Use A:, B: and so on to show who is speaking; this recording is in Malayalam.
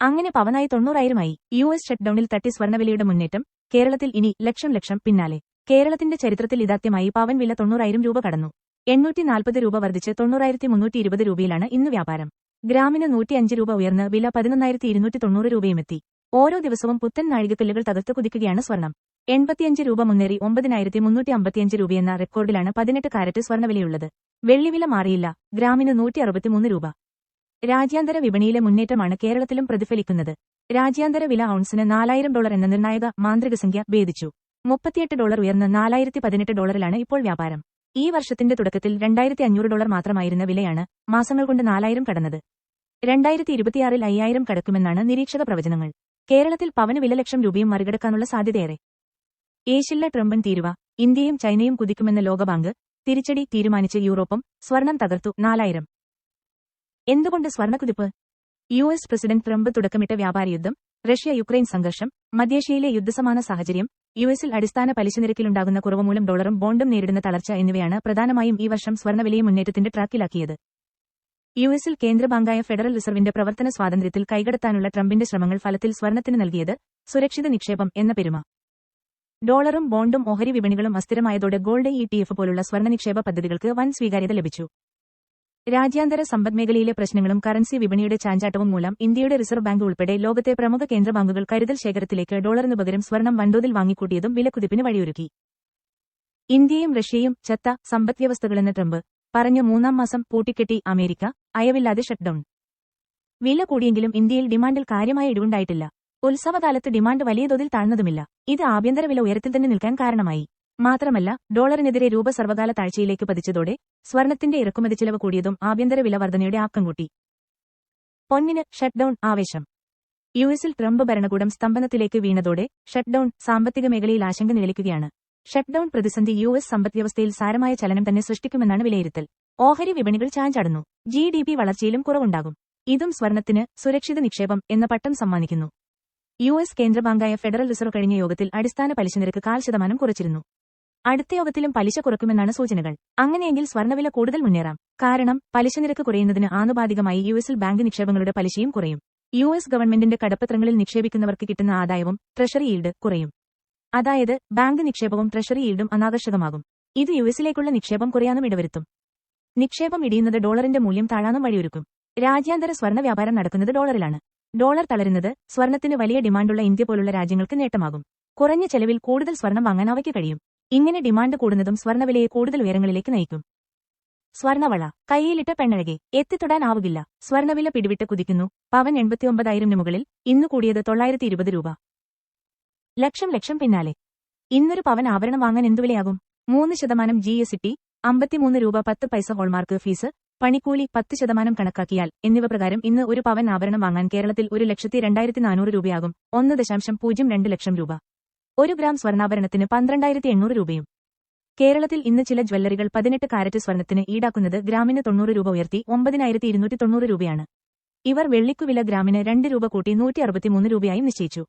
A: അങ്ങനെ പവനായി തൊണ്ണൂറായിരമായി യു എസ് ഷട്ട്ഡൌണിൽ തട്ടി സ്വർണവിലയുടെ മുന്നേറ്റം കേരളത്തിൽ ഇനി ലക്ഷം ലക്ഷം പിന്നാലെ. കേരളത്തിന്റെ ചരിത്രത്തിൽ ഇതാദ്യമായി പവൻ വില തൊണ്ണൂറായിരം രൂപ കടന്നു. എണ്ണൂറ്റി നാൽപ്പത് രൂപ വർദ്ധിച്ച് തൊണ്ണൂറായിരത്തി മുന്നൂറ്റി ഇരുപത് രൂപയിലാണ് ഇന്ന് വ്യാപാരം. ഗ്രാമിന് നൂറ്റിയഞ്ച് രൂപ ഉയർന്ന് വില പതിനൊന്നായിരത്തി ഇരുന്നൂറ്റി തൊണ്ണൂറ് രൂപയുമെത്തി. ഓരോ ദിവസവും പുത്തൻ നാഴികക്കല്ലുകൾ തകർത്ത് കുതിക്കുകയാണ് സ്വർണം. എൺപത്തിയഞ്ച് രൂപ മുന്നേറി ഒമ്പതിനായിരത്തി മുന്നൂറ്റി അമ്പത്തിയഞ്ച് രൂപയെന്ന റെക്കോർഡിലാണ് പതിനെട്ട് കാരറ്റ് സ്വർണവിലയുള്ളത് വെള്ളിവില മാറിയില്ല. ഗ്രാമിന് നൂറ്റി അറുപത്തിമൂന്ന് രൂപ. രാജ്യാന്തര വിപണിയിലെ മുന്നേറ്റമാണ് കേരളത്തിലും പ്രതിഫലിക്കുന്നത്. രാജ്യാന്തര വില ഔൺസിന് നാലായിരം ഡോളർ എന്ന നിർണായക മാന്ത്രിക സംഖ്യ ഭേദിച്ചു. മുപ്പത്തിയെട്ട് ഡോളർ ഉയർന്ന് നാലായിരത്തി പതിനെട്ട് ഡോളറിലാണ് ഇപ്പോൾ വ്യാപാരം. ഈ വർഷത്തിന്റെ തുടക്കത്തിൽ രണ്ടായിരത്തി അഞ്ഞൂറ് ഡോളർ മാത്രമായിരുന്ന വിലയാണ് മാസങ്ങൾ കൊണ്ട് നാലായിരം കടന്നത്. രണ്ടായിരത്തി ഇരുപത്തിയാറിൽ അയ്യായിരം കടക്കുമെന്നാണ് നിരീക്ഷക പ്രവചനങ്ങൾ. കേരളത്തിൽ പവന് വില ലക്ഷം രൂപയും മറികടക്കാനുള്ള സാധ്യതയേറെ. ഏഷ്യല്ല ട്രംപൻ തീരുവ ഇന്ത്യയും ചൈനയും കുതിക്കുമെന്ന ലോകബാങ്ക് തിരിച്ചടി തീരുമാനിച്ച് യൂറോപ്പും സ്വർണം തകർത്തു നാലായിരം. എന്തുകൊണ്ട് സ്വർണക്കുതിപ്പ്? യു എസ് പ്രസിഡന്റ് ട്രംപ് തുടക്കമിട്ട വ്യാപാരയുദ്ധം റഷ്യ യുക്രൈൻ സംഘർഷം മധ്യേഷ്യയിലെ യുദ്ധസമാന സാഹചര്യം യു എസിൽ അടിസ്ഥാന പലിശ നിരക്കിലുണ്ടാകുന്ന കുറവുമൂലം ഡോളറും ബോണ്ടും നേരിടുന്ന തളർച്ച എന്നിവയാണ് പ്രധാനമായും ഈ വർഷം സ്വർണവിലയെ മുന്നേറ്റത്തിന്റെ ട്രാക്കിലാക്കിയത്. യു എസിൽ കേന്ദ്രബാങ്കായ ഫെഡറൽ റിസർവിന്റെ പ്രവർത്തന സ്വാതന്ത്ര്യത്തിൽ കൈകടത്താനുള്ള ട്രംപിന്റെ ശ്രമങ്ങൾ ഫലത്തിൽ സ്വർണത്തിന് നൽകിയത് സുരക്ഷിത നിക്ഷേപം എന്ന പെരുമ. ഡോളറും ബോണ്ടും ഓഹരി വിപണികളും അസ്ഥിരമായതോടെ ഗോൾഡ് ഇ പോലുള്ള സ്വർണ നിക്ഷേപ പദ്ധതികൾക്ക് വൻ സ്വീകാര്യത ലഭിച്ചു. രാജ്യാന്തര സമ്പദ്മേഖലയിലെ പ്രശ്നങ്ങളും കറൻസി വിപണിയുടെ ചാഞ്ചാട്ടവും മൂലം ഇന്ത്യയുടെ റിസർവ് ബാങ്ക് ഉൾപ്പെടെ ലോകത്തെ പ്രമുഖ കേന്ദ്ര ബാങ്കുകൾ കരുതൽ ശേഖരത്തിലേക്ക് ഡോളറിന് പകരം സ്വർണം വൻതോതിൽ വാങ്ങിക്കൂട്ടിയതും വിലക്കുതിപ്പിന് വഴിയൊരുക്കി. ഇന്ത്യയും റഷ്യയും ചത്ത സമ്പദ്വ്യവസ്ഥകളെന്ന് ട്രംപ് പറഞ്ഞു മൂന്നാം മാസം പൂട്ടിക്കെട്ടി അമേരിക്ക അയവില്ലാതെ ഷട്ട്ഡൌൺ വില കൂടിയെങ്കിലും ഇന്ത്യയിൽ ഡിമാൻഡിൽ കാര്യമായ ഇടിവുണ്ടായിട്ടില്ല. ഉത്സവകാലത്ത് ഡിമാൻഡ് വലിയ തോതിൽ താഴ്ന്നതുമില്ല. ഇത് ആഭ്യന്തര വില ഉയരത്തിൽ തന്നെ നിൽക്കാൻ കാരണമായി. മാത്രമല്ല ഡോളറിനെതിരെ രൂപ സർവകാല താഴ്ചയിലേക്ക് പതിച്ചതോടെ സ്വർണത്തിന്റെ ഇറക്കുമതി ചിലവ് കൂടിയതും ആഭ്യന്തര വില വർധനയുടെ ആക്കം കൂട്ടി. പൊന്നിന് ഷട്ട്ഡൌൺ ആവേശം. യുഎസിൽ ട്രംപ് ഭരണകൂടം സ്തംഭനത്തിലേക്ക് വീണതോടെ ഷട്ട്ഡൌൺ സാമ്പത്തിക മേഖലയിൽ ആശങ്ക നിലനിൽക്കുകയാണ് ഷട്ട്ഡൌൺ പ്രതിസന്ധി യുഎസ് സമ്പദ്വ്യവസ്ഥയിൽ സാരമായ ചലനം തന്നെ സൃഷ്ടിക്കുമെന്നാണ് വിലയിരുത്തൽ. ഓഹരി വിപണികൾ ചാഞ്ചാടുന്നു. ജി ഡി പി വളർച്ചയിലും കുറവുണ്ടാകും. ഇതും സ്വർണത്തിന് സുരക്ഷിത നിക്ഷേപം എന്ന പട്ടം സമ്മാനിക്കുന്നു. യുഎസ് കേന്ദ്രബാങ്കായ ഫെഡറൽ റിസർവ് കഴിഞ്ഞ യോഗത്തിൽ അടിസ്ഥാന പലിശ നിരക്ക് കാൽ ശതമാനം കുറച്ചിരുന്നു. അടുത്ത യോഗത്തിലും പലിശ കുറയ്ക്കുമെന്നാണ് സൂചനകൾ. അങ്ങനെയെങ്കിൽ സ്വർണവില കൂടുതൽ മുന്നേറാം. കാരണം പലിശ നിരക്ക് കുറയുന്നതിന് ആനുപാതികമായി യു എസിൽ ബാങ്ക് നിക്ഷേപങ്ങളുടെ പലിശയും കുറയും. യു എസ് ഗവൺമെന്റിന്റെ കടപ്പത്രങ്ങളിൽ നിക്ഷേപിക്കുന്നവർക്ക് കിട്ടുന്ന ആദായവും ട്രഷറി ഈൽഡ് കുറയും. അതായത് ബാങ്ക് നിക്ഷേപവും ട്രഷറി ഈൽഡും അനാകർഷകമാകും. ഇത് യു എസിലേക്കുള്ള നിക്ഷേപം കുറയാനും ഇടവരുത്തും. നിക്ഷേപം ഇടിയുന്നത് ഡോളറിന്റെ മൂല്യം താഴാനും വഴിയൊരുക്കും. രാജ്യാന്തര സ്വർണ വ്യാപാരം നടക്കുന്നത് ഡോളറിലാണ്. ഡോളർ തളരുന്നത് സ്വർണത്തിന് വലിയ ഡിമാൻഡുള്ള ഇന്ത്യ പോലുള്ള രാജ്യങ്ങൾക്ക് നേട്ടമാകും. കുറഞ്ഞ ചെലവിൽ കൂടുതൽ സ്വർണം വാങ്ങാൻ അവയ്ക്ക് കഴിയും. ഇങ്ങനെ ഡിമാൻഡ് കൂടുന്നതും സ്വർണവിലയെ കൂടുതൽ ഉയരങ്ങളിലേക്ക് നയിക്കും. സ്വർണവള കൈയിലിട്ട പെണ്ണഴകെ എത്തിത്തൊടാനാവുകില്ല. സ്വർണവില പിടിവിട്ട് കുതിക്കുന്നു. പവൻ എൺപത്തിയൊമ്പതായിരം മുകളിൽ ഇന്നു കൂടിയത് തൊള്ളായിരത്തി ഇരുപത് രൂപ. ലക്ഷം ലക്ഷം പിന്നാലെ. ഇന്നൊരു പവൻ ആഭരണം വാങ്ങാൻ എന്തുവിലയാകും മൂന്ന് ശതമാനം ജി എസ് ടി അമ്പത്തിമൂന്ന് രൂപ പത്ത് പൈസ ഹോൾമാർക്ക് ഫീസ് പണിക്കൂലി പത്ത് ശതമാനം കണക്കാക്കിയാൽ എന്നിവ പ്രകാരം ഇന്ന് ഒരു പവൻ ആഭരണം വാങ്ങാൻ കേരളത്തിൽ ഒരു ലക്ഷത്തി രണ്ടായിരത്തി നാനൂറ് രൂപയാകും. ഒന്ന് ദശാംശം പൂജ്യം രണ്ട് ലക്ഷം രൂപ. ഒരു ഗ്രാം സ്വർണാഭരണത്തിന് പന്ത്രണ്ടായിരത്തി എണ്ണൂറ് രൂപയും. കേരളത്തിൽ ഇന്ന് ചില ജ്വല്ലറികൾ പതിനെട്ട് കാരറ്റ് സ്വർണത്തിന് ഈടാക്കുന്നത് ഗ്രാമിന് തൊണ്ണൂറ് രൂപ ഉയർത്തി ഒമ്പതിനായിരത്തി ഇരുന്നൂറ്റി തൊണ്ണൂറ് രൂപയാണ്. ഇവർ വെള്ളിക്കുവില ഗ്രാമിന് രണ്ട് രൂപ കൂട്ടി നൂറ്റി അറുപത്തിമൂന്ന് രൂപയായും നിശ്ചയിച്ചു.